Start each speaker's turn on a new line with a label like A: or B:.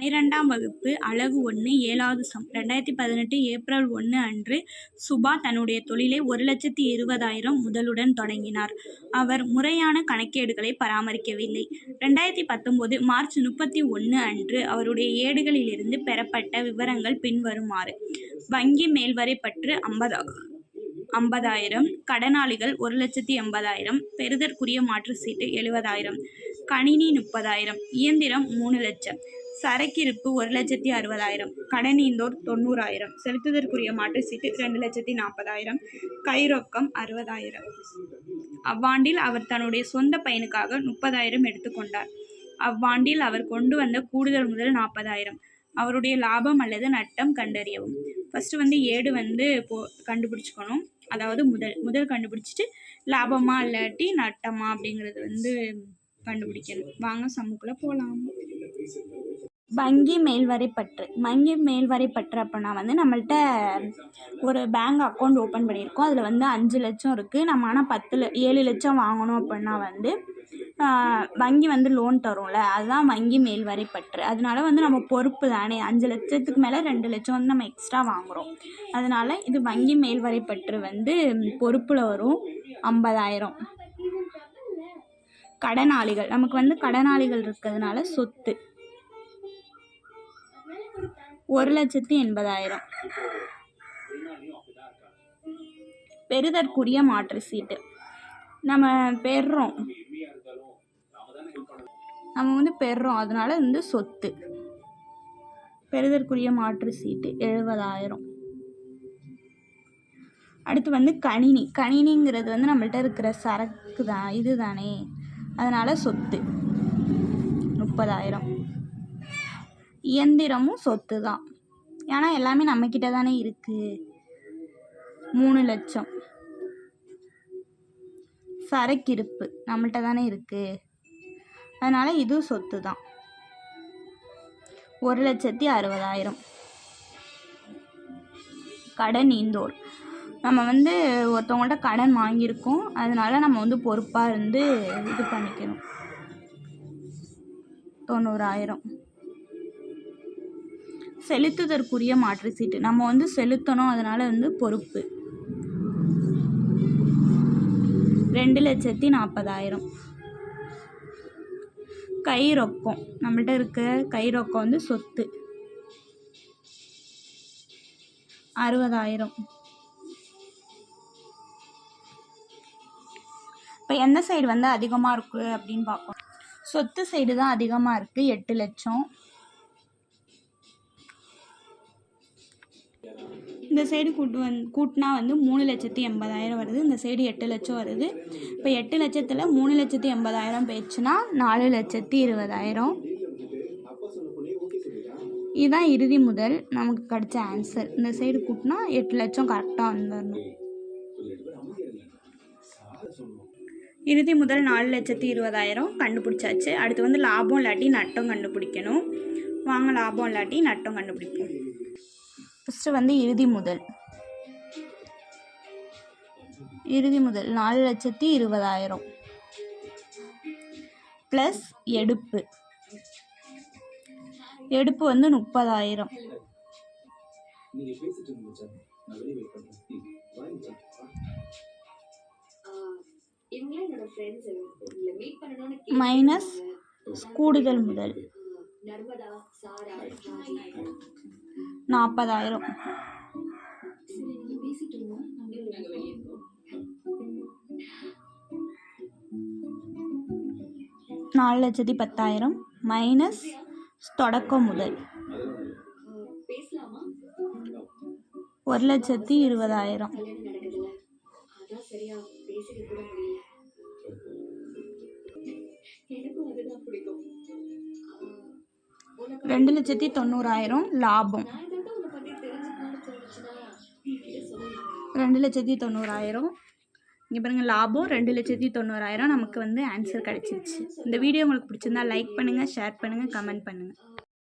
A: பன்னிரெண்டாம் வகுப்பு அளவு ஒன்று ஏழாவது சம். ரெண்டாயிரத்தி பதினெட்டு ஏப்ரல் ஒன்று அன்று சுபா தன்னுடைய தொழிலை ஒரு லட்சத்தி இருபதாயிரம் முதலுடன் தொடங்கினார். அவர் முறையான கணக்கேடுகளை பராமரிக்கவில்லை. ரெண்டாயிரத்தி பத்தொம்போது மார்ச் முப்பத்தி ஒன்று அன்று அவருடைய ஏடுகளிலிருந்து பெறப்பட்ட விவரங்கள் பின்வருமாறு. வங்கி மேல்வரை பற்று ஐம்பதா ஐம்பதாயிரம் கடனாளிகள் ஒரு லட்சத்தி எண்பதாயிரம் பெறுதற்குரிய மாற்று சீட்டு எழுபதாயிரம் கணினி முப்பதாயிரம் இயந்திரம் மூணு லட்சம் சரக்கிருப்பு ஒரு லட்சத்தி அறுபதாயிரம் கடனீந்தோர் தொண்ணூறாயிரம் செலுத்துதற்குரிய மாற்று சீட்டு ரெண்டு லட்சத்தி நாற்பதாயிரம் கைரொக்கம் அறுபதாயிரம். அவ்வாண்டில் அவர் தன்னுடைய சொந்த பயனுக்காக முப்பதாயிரம் எடுத்துக்கொண்டார் அவ்வாண்டில் அவர் கொண்டு வந்த கூடுதல் முதல் நாற்பதாயிரம். அவருடைய லாபம் அல்லது நட்டம் கண்டறியவும். ஃபஸ்ட்டு வந்து ஏடு வந்து போ கண்டுபிடிச்சிக்கணும். அதாவது முதல் முதல் கண்டுபிடிச்சிட்டு லாபமா இல்லாட்டி நட்டமா அப்படிங்கிறது வந்து கண்டுபிடிக்கணும். வாங்க சம்முக்குள்ளே போகலாம் வங்கி மேல்வரை பற்று. வங்கி மேல்வரை பற்று அப்படின்னா வந்து நம்மள்ட்ட ஒரு பேங்க் அக்கௌண்ட் ஓப்பன் பண்ணியிருக்கோம். அதில் வந்து அஞ்சு லட்சம் இருக்குது நம்ம ஆனால் பத்து ல ஏழு லட்சம் வாங்கணும் அப்படின்னா வந்து வங்கி வந்து லோன் தரும்ல. அதுதான் வங்கி மேல்வரை பற்று. அதனால வந்து நம்ம பொறுப்பு தானே. அஞ்சு லட்சத்துக்கு மேலே ரெண்டு லட்சம் வந்து நம்ம எக்ஸ்ட்ரா வாங்குகிறோம் அதனால் இது வங்கி மேல்வரை பற்று வந்து பொறுப்பில் வரும். ஐம்பதாயிரம். கடனாளிகள். நமக்கு வந்து கடனாளிகள் இருக்கிறதுனால சொத்து. ஒரு லட்சத்தி எண்பதாயிரம். பெறுதற்குரிய மாற்று சீட்டு. நம்ம பெறுறோம் நம்ம வந்து பெறுறோம் அதனால வந்து சொத்து. பெறுதற்குரிய மாற்று சீட்டு எழுபதாயிரம். அடுத்து வந்து கணினி. கணினிங்கிறது வந்து நம்மள்ட்ட இருக்கிற சரக்கு தான் இது தானே அதனால் சொத்து. முப்பதாயிரம். இயந்திரமும் சொத்து தான் ஏன்னா எல்லாமே நம்மக்கிட்ட தானே இருக்குது மூணு லட்சம். சரக்கிருப்பு நம்மள்கிட்ட தானே இருக்குது அதனால் இதுவும் சொத்து தான் ஒரு லட்சத்தி அறுபதாயிரம். கடன் ஈந்தோர் நம்ம வந்து ஒருத்தவங்கள்ட்ட கடன் வாங்கியிருக்கோம். அதனால நம்ம வந்து பொறுப்பாக இருந்து இது பண்ணிக்கணும். தொண்ணூறாயிரம். செலுத்துதற்குரிய மாற்று சீட்டு. நம்ம வந்து செலுத்தணும் அதனால் வந்து பொறுப்பு. ரெண்டு லட்சத்தி நாற்பதாயிரம் கை ரொக்கம் நம்மள்ட்ட இருக்க கை ரொக்கம் வந்து சொத்து. அறுபதாயிரம். இப்போ எந்த சைடு வந்து அதிகமாக இருக்குது அப்படின்னு பார்ப்போம். சொத்து சைடு தான் அதிகமாக இருக்குது எட்டு லட்சம். இந்த சைடு கூட்டு வந் கூட்டினா வந்து மூணு லட்சத்தி எண்பதாயிரம் வருது. இந்த சைடு எட்டு லட்சம் வருது. இப்போ எட்டு லட்சத்தில் மூணு லட்சத்தி எண்பதாயிரம் போயிடுச்சுன்னா நாலு லட்சத்தி இருபதாயிரம். இதுதான் இறுதி முதல் நமக்கு கிடைச்ச ஆன்சர் இந்த சைடு கூட்டினா எட்டு லட்சம் கரெக்டாக வந்துடணும் இறுதி முதல் நாலு லட்சத்தி இருபதாயிரம் கண்டுபிடிச்சாச்சு. அடுத்து வந்து லாபம் இல்லாட்டி நட்டம் கண்டுபிடிக்கணும். வாங்க லாபம் இல்லாட்டி நட்டம் கண்டுபிடிப்போம். ஃபஸ்ட்டு வந்து இறுதி முதல். இறுதி முதல் நாலு லட்சத்தி இருபதாயிரம். ப்ளஸ் எடுப்பு. எடுப்பு வந்து முப்பதாயிரம். மைனஸ் கூடுதல் முதல். நாற்பதாயிரம். நாலு லட்சத்தி பத்தாயிரம் மைனஸ் தொடக்க முதல். ஒரு லட்சத்தி இருபதாயிரம். ரெண்டு லட்சத்தி தொண்ணூறாயிரம் லாபம். ரெண்டு லட்சத்தி தொண்ணூறாயிரம். இங்கே பாருங்கள் லாபம் ரெண்டு லட்சத்தி தொண்ணூறாயிரம் நமக்கு வந்து ஆன்சர் கிடச்சிருச்சு. இந்த வீடியோ உங்களுக்கு பிடிச்சிருந்தா லைக் பண்ணுங்கள் ஷேர் பண்ணுங்கள் கமெண்ட் பண்ணுங்கள்